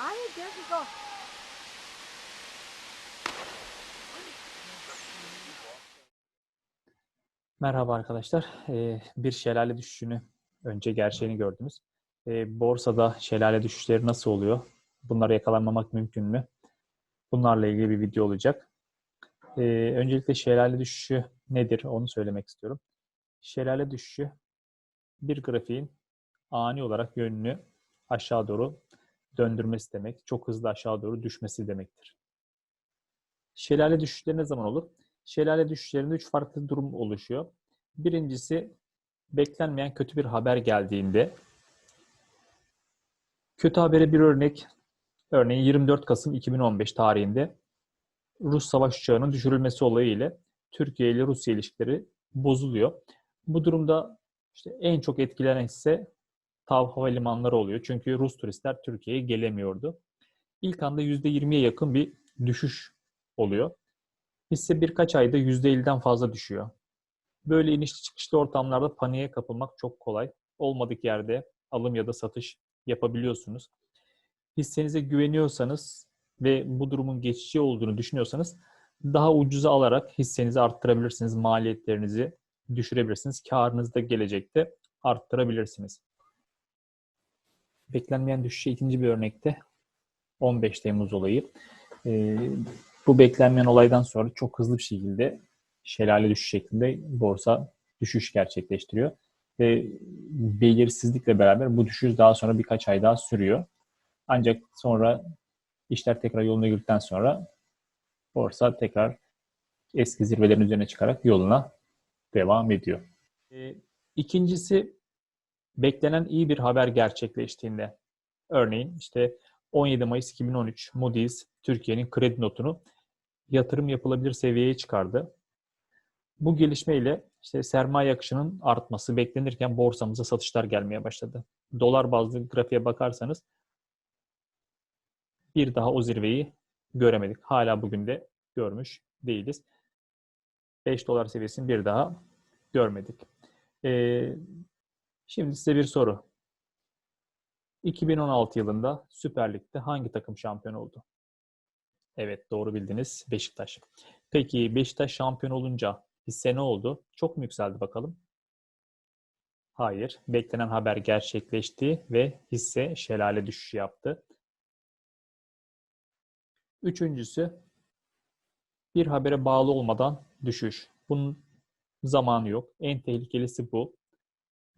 아니, there you go. Merhaba arkadaşlar. Ee, bir şelale düşüşünü önce gerçeğini gördünüz. Ee, borsada şelale düşüşleri nasıl oluyor? Bunları yakalanmamak mümkün mü? Bunlarla ilgili bir video olacak. Ee, öncelikle şelale düşüşü nedir? Onu söylemek istiyorum. Şelale düşüşü bir grafiğin ani olarak yönünü aşağı doğru döndürmesi demek. Çok hızlı aşağı doğru düşmesi demektir. Şelale düşüşleri ne zaman olur? Şelale düşüşlerinde üç farklı durum oluşuyor. Birincisi beklenmeyen kötü bir haber geldiğinde. Kötü habere bir örnek, örneğin 24 Kasım 2015 tarihinde Rus savaş uçağının düşürülmesi olayı ile Türkiye ile Rusya ilişkileri bozuluyor. Bu durumda işte en çok etkilenen ise TAV havalimanları oluyor. Çünkü Rus turistler Türkiye'ye gelemiyordu. İlk anda %20'ye yakın bir düşüş oluyor. Hisse birkaç ayda %50'den fazla düşüyor. Böyle inişli çıkışlı ortamlarda paniğe kapılmak çok kolay. Olmadık yerde alım ya da satış yapabiliyorsunuz. Hissenize güveniyorsanız ve bu durumun geçici olduğunu düşünüyorsanız daha ucuza alarak hissenizi arttırabilirsiniz. Maliyetlerinizi düşürebilirsiniz. Karınızı da gelecekte arttırabilirsiniz. Beklenmeyen düşüşe ikinci bir örnekte 15 Temmuz olayı. Ee, bu beklenmeyen olaydan sonra çok hızlı bir şekilde şelale düşüş şeklinde borsa düşüş gerçekleştiriyor. Ve belirsizlikle beraber bu düşüş daha sonra birkaç ay daha sürüyor. Ancak sonra işler tekrar yoluna girdikten sonra borsa tekrar eski zirvelerin üzerine çıkarak yoluna devam ediyor. E, ikincisi beklenen iyi bir haber gerçekleştiğinde. Örneğin işte 17 Mayıs 2013 Moody's Türkiye'nin kredi notunu yatırım yapılabilir seviyeye çıkardı. Bu gelişmeyle işte sermaye akışının artması beklenirken borsamıza satışlar gelmeye başladı. Dolar bazlı grafiğe bakarsanız bir daha o zirveyi göremedik. Hala bugün de görmüş değiliz. 5 dolar seviyesini bir daha görmedik. Ee, şimdi size bir soru. 2016 yılında Süper Lig'de hangi takım şampiyon oldu? Evet doğru bildiniz Beşiktaş. Peki Beşiktaş şampiyon olunca hisse ne oldu? Çok mu yükseldi bakalım? Hayır. Beklenen haber gerçekleşti ve hisse şelale düşüşü yaptı. Üçüncüsü bir habere bağlı olmadan düşüş. Bunun zamanı yok. En tehlikelisi bu.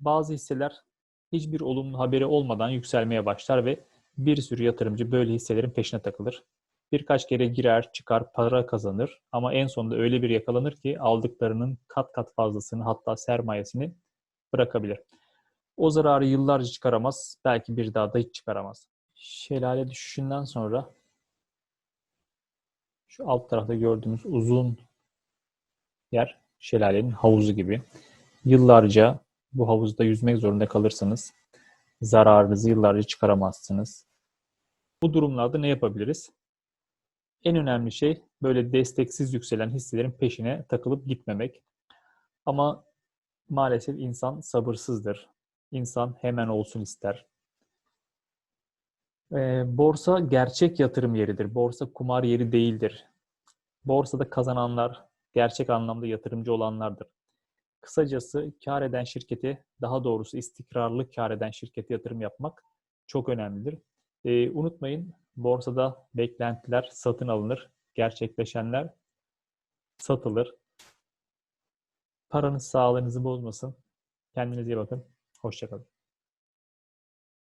Bazı hisseler hiçbir olumlu haberi olmadan yükselmeye başlar ve bir sürü yatırımcı böyle hisselerin peşine takılır. Birkaç kere girer, çıkar, para kazanır ama en sonunda öyle bir yakalanır ki aldıklarının kat kat fazlasını hatta sermayesini bırakabilir. O zararı yıllarca çıkaramaz, belki bir daha da hiç çıkaramaz. Şelale düşüşünden sonra şu alt tarafta gördüğümüz uzun yer şelalenin havuzu gibi. Yıllarca bu havuzda yüzmek zorunda kalırsanız zararınızı yıllarca çıkaramazsınız. Bu durumlarda ne yapabiliriz? En önemli şey böyle desteksiz yükselen hisselerin peşine takılıp gitmemek. Ama maalesef insan sabırsızdır. İnsan hemen olsun ister. E, borsa gerçek yatırım yeridir. Borsa kumar yeri değildir. Borsada kazananlar gerçek anlamda yatırımcı olanlardır. Kısacası kar eden şirkete, daha doğrusu istikrarlı kar eden şirkete yatırım yapmak çok önemlidir. E, unutmayın borsada beklentiler satın alınır, gerçekleşenler satılır. Paranız sağlığınızı bozmasın. Kendinize iyi bakın. Hoşçakalın.